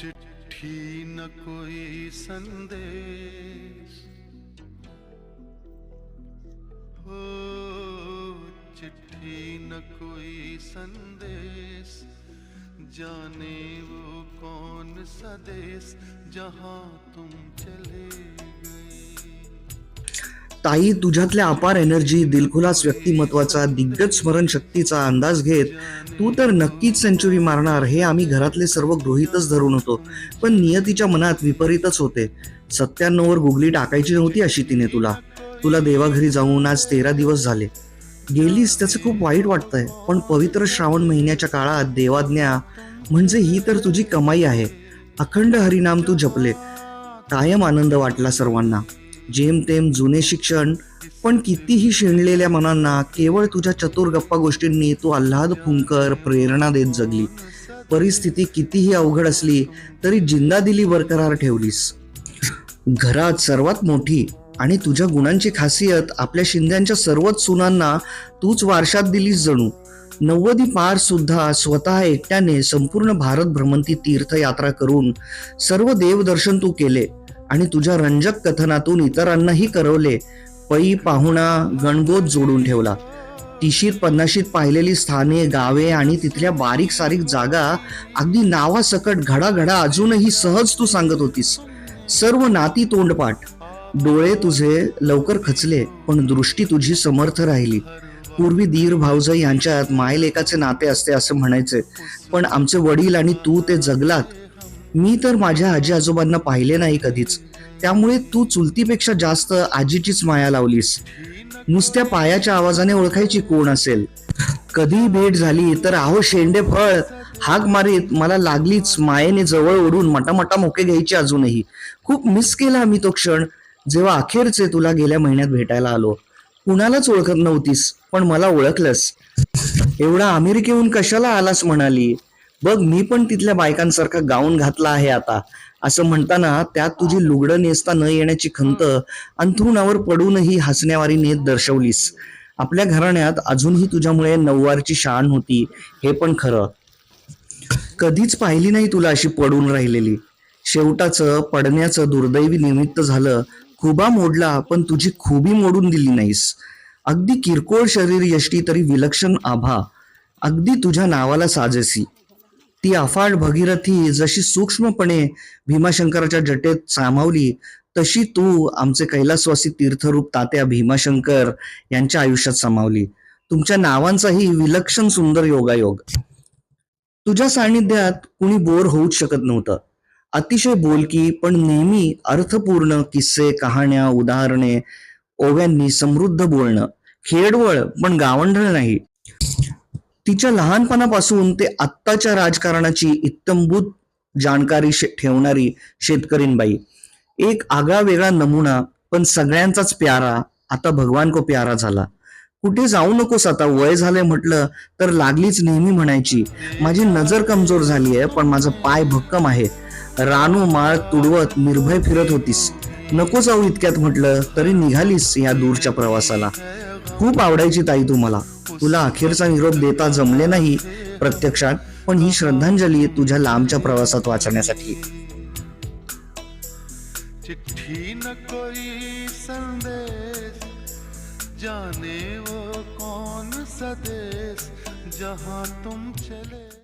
चिट्ठी न कोई संदेश। हो, चिट्ठी न कोई संदेश। जाने वो कौन सा देश जहाँ तुम चले गए। ताई तुझ्यातल्या अपार एनर्जी दिलखुलास व्यक्तिमत्वाचा दिग्गज स्मरणशक्तीचा अंदाज घेत तू तर नक्कीच सेंचुरी मारणार हे आम्ही घरातले सर्व गृहीतच धरून होतो. पण नियतीच्या मनात विपरीतच होते. सत्त्याण्णववर गुगली टाकायची नव्हती अशी तिने तुला. तुला देवाघरी जाऊन आज तेरा दिवस झाले. गेलीस त्याचं खूप वाईट वाटतंय पण पवित्र श्रावण महिन्याच्या काळात देवाज्ञा म्हणजे ही तर तुझी कमाई आहे. अखंड हरिनाम तू जपले. कायम आनंद वाटला सर्वांना. जेमतेम जुने शिक्षण पण कितीही शिणलेल्या मनांना केवळ तुझ्या चतुर गप्पा गोष्टींनी तू आल्हाद फुंकर प्रेरणा देत जगली. परिस्थिती कितीही अवघड असली तरी जिंदा दिली बरकरार ठेवलीस. घरात सर्वात मोठी आणि तुझ्या गुणांची खासियत आपल्या शिंद्यांच्या सर्वच सुनांना तूच वारशात दिलीस जणू. नव्वदी पार सुद्धा स्वतः एकट्याने संपूर्ण भारत भ्रमंती तीर्थयात्रा करून सर्व देवदर्शन तू केले आणि तुझ्या रंजक कथनातून इतरांनाही करवले पई पाहुणा गणगोत जोडून ठेवला. तिशीत पन्नाशीत पाहिलेली स्थाने गावे आणि तिथल्या बारीक सारीक जागा अगदी नावासकट घडाघडा अजूनही सहज तू सांगत होतीस. सर्व नाती तोंडपाठ. डोळे तुझे लवकर खचले पण दृष्टी तुझी समर्थ राहिली. पूर्वी दीर भाऊजाई यांच्यात मायलेकाचे नाते असते असं म्हणायचे. पण आमचे वडील आणि तू ते जगलात. मी तर माझ्या आजी आजोबांना पाहिले नाही कधीच. त्यामुळे तू चुलतीपेक्षा जास्त आजीचीच माया लावलीस. नुसत्या पायाच्या आवाजाने ओळखायची कोण असेल? कधी भेट झाली तर आहो शेंडे फळ. हाक मारीत मला लागलीच मायेने जवळ ओढून मटामटा मोके घ्यायचे अजूनही. खूप मिस केला मी तो क्षण. जेव्हा अखेरचे तुला गेल्या महिन्यात भेटायला आलो. कुणालाच ओळखत नव्हतीस पण मला ओळखलंस. एवढा अमेरिकेहून कशाला आलास म्हणाली? बघ मी पण तिथल्या बायकांसारखा गाऊन घातला आहे आता. असं म्हणताना त्यात तुझी लुगडं नेसता न येण्याची खंत अंथरुणावर पडूनही हसण्यावारी नेत दर्शवलीस. आपल्या घराण्यात अजूनही तुझ्यामुळे नऊवारची शान होती हे पण खरं. कधीच पाहिली नाही तुला अशी पडून राहिलेली. शेवटाचं पडण्याचं दुर्दैवी निमित्त झालं खुबा मोडला पण तुझी खुबी मोडून दिली नाहीस. अगदी किरकोळ शरीर यष्टी तरी विलक्षण आभा. अगदी तुझ्या नावाला साजेसी. ती अफाट भगीरथी जशी सूक्ष्मपणे भीमाशंकराच्या जटेत सामावली तशी तू आमचे कैलासवासी तीर्थरूप तात्या भीमाशंकर यांच्या आयुष्यात सामावली. तुमच्या नावांचाही विलक्षण सुंदर योगायोग. तुझ्या सान्निध्यात कुणी बोर होऊच शकत नव्हतं. अतिशय बोलकी पण नेहमी अर्थपूर्ण किस्से कहाण्या उदाहरणे ओव्यांनी समृद्ध बोलणं. खेडवळ पण गावंढळ नाही. तिच्या लहानपणापासून ते आत्ताच्या राजकारणाची इत्तंभूत जाणकारी शे- ठेवणारी शेतकरींबाई. एक आगळा वेगळा नमुना पण सगळ्यांचाच प्यारा. आता भगवान को प्यारा झाला. कुठे जाऊ नकोस आता वय झालंय म्हटलं तर लागलीच नेहमी म्हणायची. माझी नजर कमजोर झाली आहे पण माझं पाय भक्कम आहे. रानू माळ तुडवत निर्भय फिरत होतीस. नको जाऊ इतक्यात म्हटलं तरी निघालीस या दूरच्या प्रवासाला. खूप आवडायची ताई तुम्हाला तुला अखेरचा निरोप देता जमले नाही प्रत्यक्षात पण ही श्रद्धांजली तुझ्या लांबच्या प्रवासात वाचण्यासाठी चिट्ठी न कोई संदेश जाने वो कौन सा देश तुम चले?